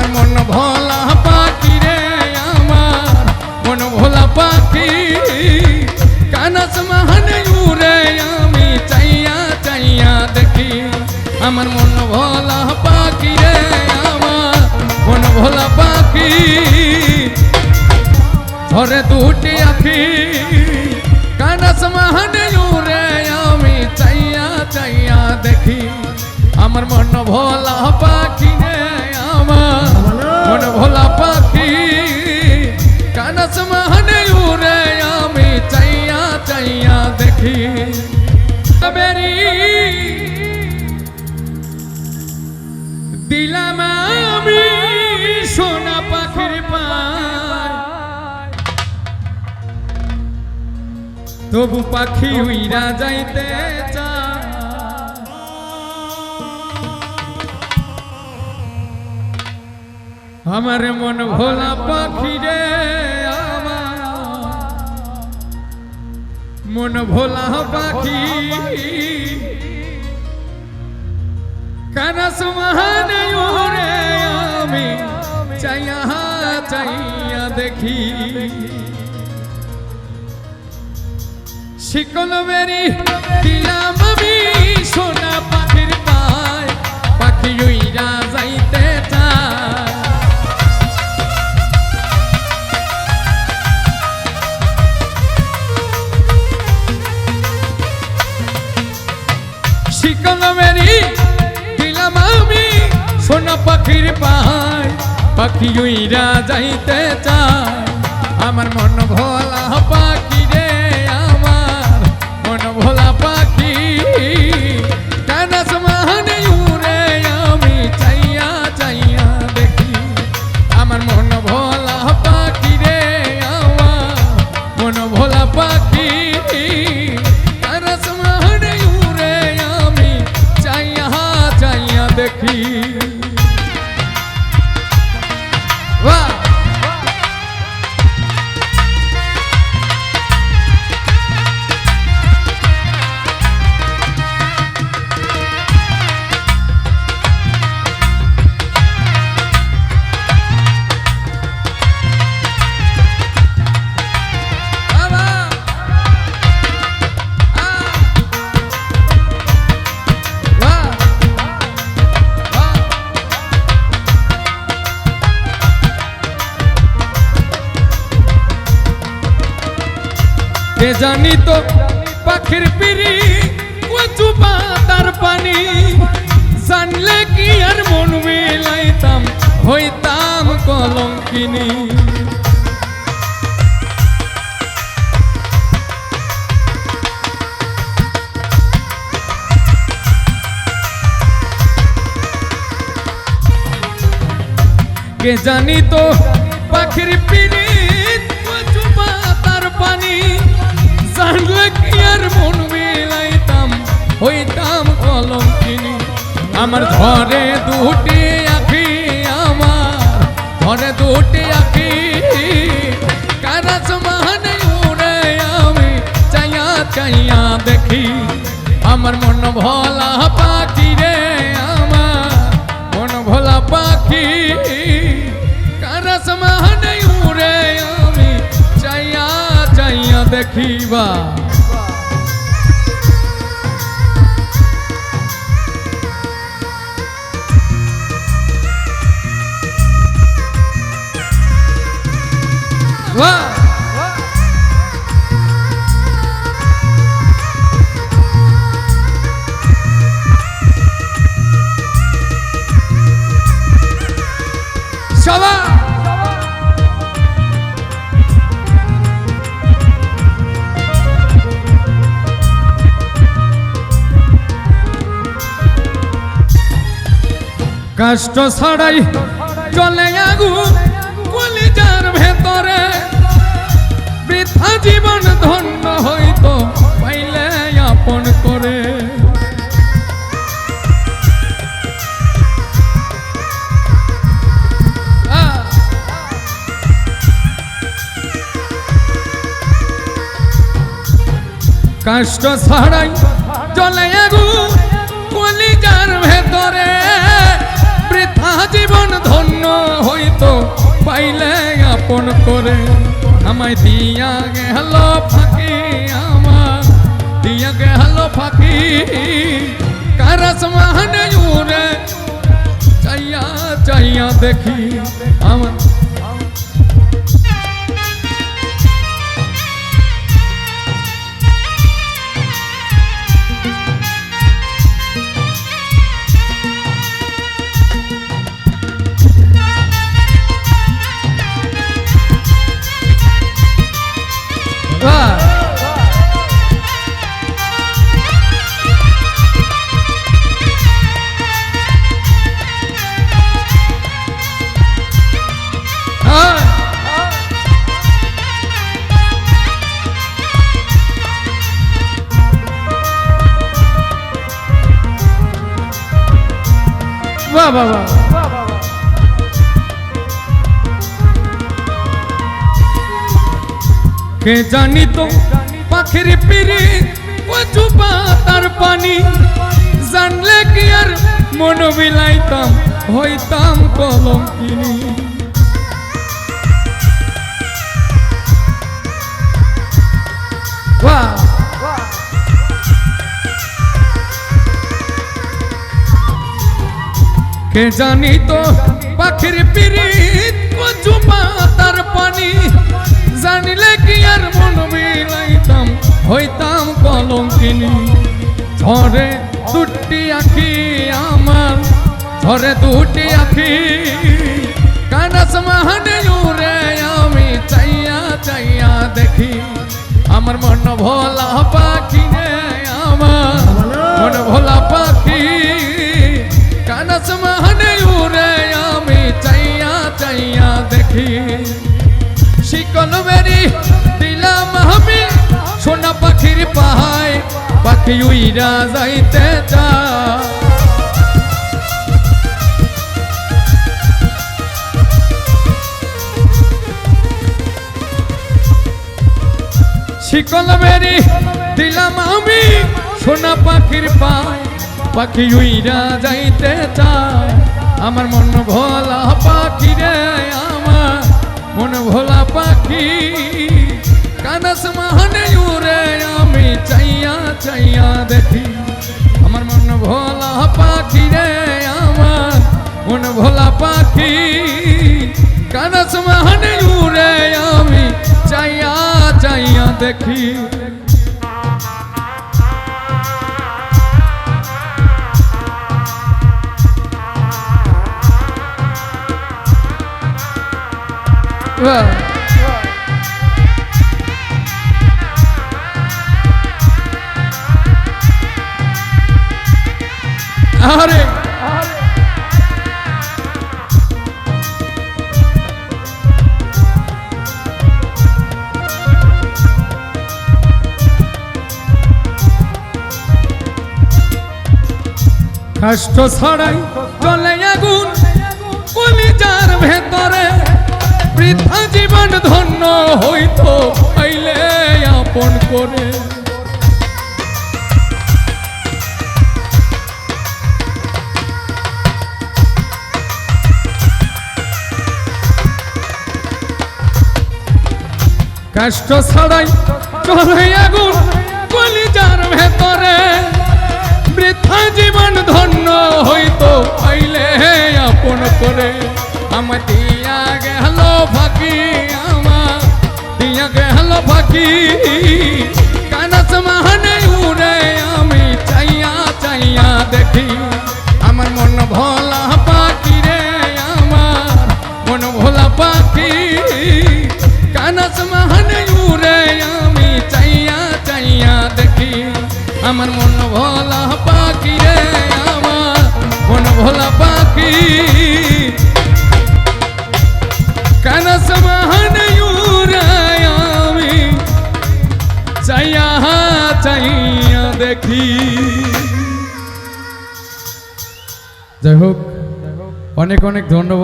আমার মন ভোলা পাখি রে আমার। মন ভোলা পাখি। কানস মহানে উড়ে আমি চাইয়া চাইয়া দেখি। আমার মন ভোলা পাখি রে আমার। মন ভোলা পাখি। ধরে দুটি আখি। কানস মহানে উড়ে আমি চাইয়া চাইয়া দেখি। আমার মন ভোলা পাখি রে ভোলা পাখি কানস মহানে উড়ে আমি চাইয়া চাইয়া দেখি বেরি দিলাম আমি সোনা পাখির তবু পাখি উইরা যাইতে আমার মন ভোলা পাখি রে মন ভোলা পাখি। কানস মহান আমি চাইয়া চাইয়া দেখি। শিকল মেরি দিলাম আমি সোনা পাখির পায়। পাখি উইরা পাখির পাহাড় পাখি উইরা যাইতে চায়। আমার মন ভোলা পাখি কে জানি তো পাখির পিড়ি, কচু পাতার পানি। জানলে কি আর মন মিলাইতাম, হইতাম কলঙ্কিনী। কে জানি তো পাখির পিড়ি আমার ঘরে দুটি আখি, আমার ঘরে দুটি আখি। কারাস মাহানে উড়ে আমি চাইয়া চাইয়া দেখি, আমার মন ভোলা পাখি রে, আমার মন ভোলা পাখি। কারাস মাহানে উড়ে আমি চাইয়া চাইয়া দেখিবা সবাই কষ্ট ছাড়াই চলে আগু। জীবন ধন্য হইতো, পাইলে আপন করে! কষ্ট ছাড়াই চলে আগু কলিজার ভেতরে বৃথা জীবন ধন্য পাইলে আপন করে আমায় দিয়া গেল ফাঁকি আমার দিয়া গেল ফাঁকি কারস মাহনে উরে চাইয়া চাইয়া দেখি আমার বাহ কে জানি তো পাখির পিড়ি কচু পাতার পানি। জানলে কি আর মন বিলাইতাম হইতাম কলম কিনি কে জানি তো পাখির পিড়িত কচু পাতার পানি। জানিলে কি আর মন মিলাইতাম হইতাম কলঙ্কিনী। ঝরে দুটি আখি আমার ঝরে দুটি আখি। কানাস মাহানে উরে আমি চাইয়া চাইয়া দেখি আমার মন ভোলা পাখি রে আমার। মন ভোলা পাখি চাইয়া দেখি। শিকল বেরি দিলাম আমি সোনা পাখির পাহায়, পাখি উইরা যাইতে চা শিকল বেরি দিলাম আমি সোনা পাখির পায় পাখি উইরা যাইতে চায়। আমার মন ভোলা পাখি রে আমার। মন ভোলা পাখি। কানস মাহনে উরে আমি চাইয়া চাইয়া দেখি। আমার মন ভোলা পাখি রে আমার। মন ভোলা পাখি। কানস মাহনে উরে আমি চাইয়া চাইয়া দেখি। আরে কষ্ট ছড়াই চলে আগুন বৃথা জীবন ধন্য হইতো পাইলে আপন করে। কষ্ট ছড়াই চলে আগুন কলিজার ভেতরে। বৃথা জীবন ধন্য হইতো পাইলে আপন করে। গেল ফাঁকি আমার দিয়া গেল ফাঁকি। দেখি যাই হোক অনেক অনেক ধন্যবাদ।